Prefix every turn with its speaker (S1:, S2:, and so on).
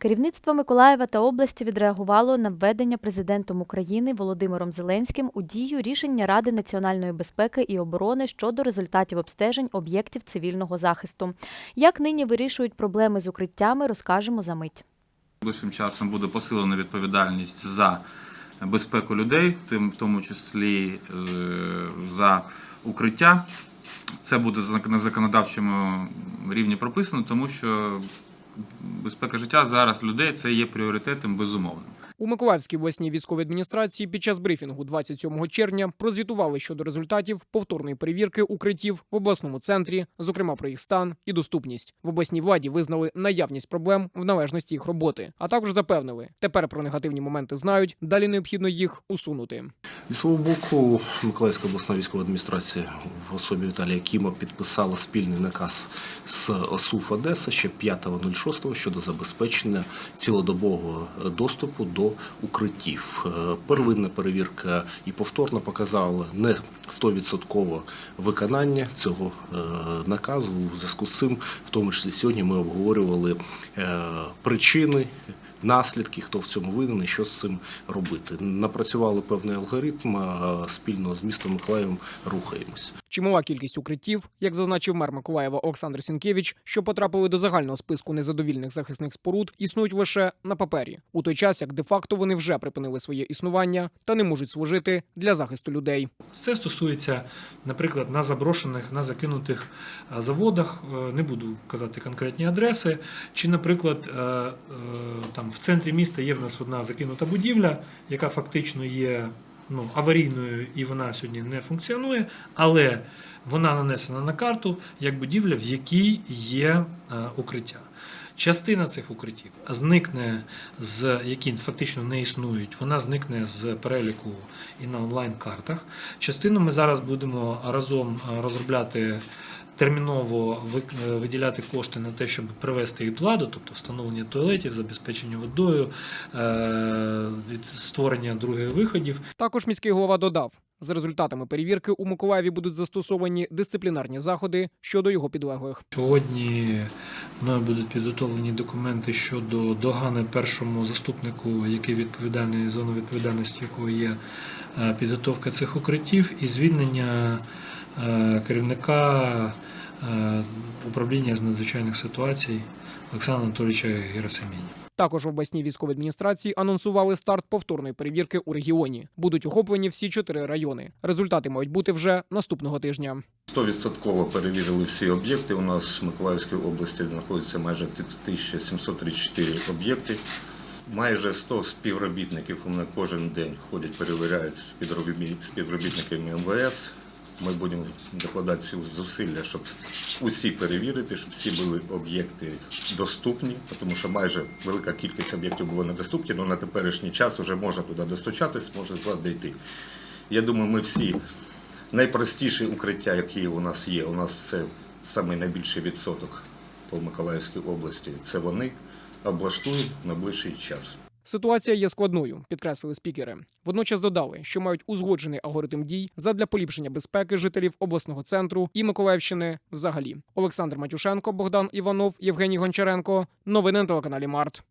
S1: Керівництво Миколаєва та області відреагувало на введення президентом України Володимиром Зеленським у дію рішення Ради національної безпеки і оборони щодо результатів обстежень об'єктів цивільного захисту. Як нині вирішують проблеми з укриттями, розкажемо за мить.
S2: Ближчим часом буде посилена відповідальність за безпеку людей, тим в тому числі е, за укриття. Це буде на законодавчому рівні прописано, тому що безпека життя зараз людей це є пріоритетом безумовним.
S3: У Миколаївській обласній військовій адміністрації під час брифінгу 27 червня прозвітували щодо результатів повторної перевірки укриттів в обласному центрі, зокрема про їх стан і доступність. В обласній владі визнали наявність проблем в належності їх роботи, а також запевнили, тепер про негативні моменти знають, далі необхідно їх усунути.
S4: Зі свого боку, Миколаївська обласна військова адміністрація в особі Віталія Кіма підписала спільний наказ з ОСУФ Одеса ще 5.06 щодо забезпечення цілодобового доступу до укриттів. Е, Первинна перевірка і повторно показала не 100% виконання цього е, наказу. У зв'язку з цим, в тому числі сьогодні, ми обговорювали е, причини наслідки, хто в цьому винен і що з цим робити. Напрацювали певний алгоритм, спільно з містом Миколаєвом рухаємось.
S3: Чимала кількість укриттів, як зазначив мер Миколаєва Олександр Сінкевич, що потрапили до загального списку незадовільних захисних споруд, існують лише на папері, у той час як де-факто вони вже припинили своє існування та не можуть служити для захисту людей.
S5: Це стосується, наприклад, на заброшених, на закинутих е, заводах, е, не буду казати конкретні адреси. Чи, наприклад, е, там в центрі міста є в нас одна закинута будівля, яка фактично є ну, аварійною і вона сьогодні не функціонує, але вона нанесена на карту як будівля, в якій є е, укриття. Частина цих укриттів зникне з які фактично не існують. Вона зникне з переліку і на онлайн-картах. Частину ми зараз будемо разом е, розробляти. Терміново ви- виділяти кошти на те, щоб привести їх до ладу, тобто встановлення туалетів, забезпечення водою, е, створення других виходів.
S3: Також міський голова додав, за результатами перевірки у Миколаєві будуть застосовані дисциплінарні заходи щодо його підлеглих.
S5: Сьогодні мною будуть підготовлені документи щодо догани першому заступнику, який відповідальний зону відповідальності якого є е, підготовка цих укриттів, і звільнення керівника е, управління з надзвичайних ситуацій Олександра Анатолійовича Герасиміні.
S3: Також в обласній військовій адміністрації анонсували старт повторної перевірки у регіоні. Будуть охоплені всі чотири райони. Результати мають бути вже наступного тижня.
S6: 100% перевірили всі об'єкти. У нас в Миколаївській області знаходиться майже 1734 об'єкти. Майже 100 співробітників у мене кожен день ходять, перевіряють співробітниками МВС. Ми будемо докладати зусилля, щоб усі перевірити, щоб всі були об'єкти доступні, тому що майже велика кількість об'єктів було недоступні, але на теперішній час вже можна туди достучатись, можна туди дійти. Я думаю, ми всі найпростіші укриття, які у нас є, у нас це найбільший відсоток по Миколаївській області. Це вони облаштують на ближчий час.
S3: Ситуація є складною, підкреслили спікери. Водночас додали, що мають узгоджений алгоритм дій задля поліпшення безпеки жителів обласного центру і Миколаївщини взагалі. Олександр Матюшенко, Богдан Іванов, Євгеній Гончаренко. Новини на телеканалі Март.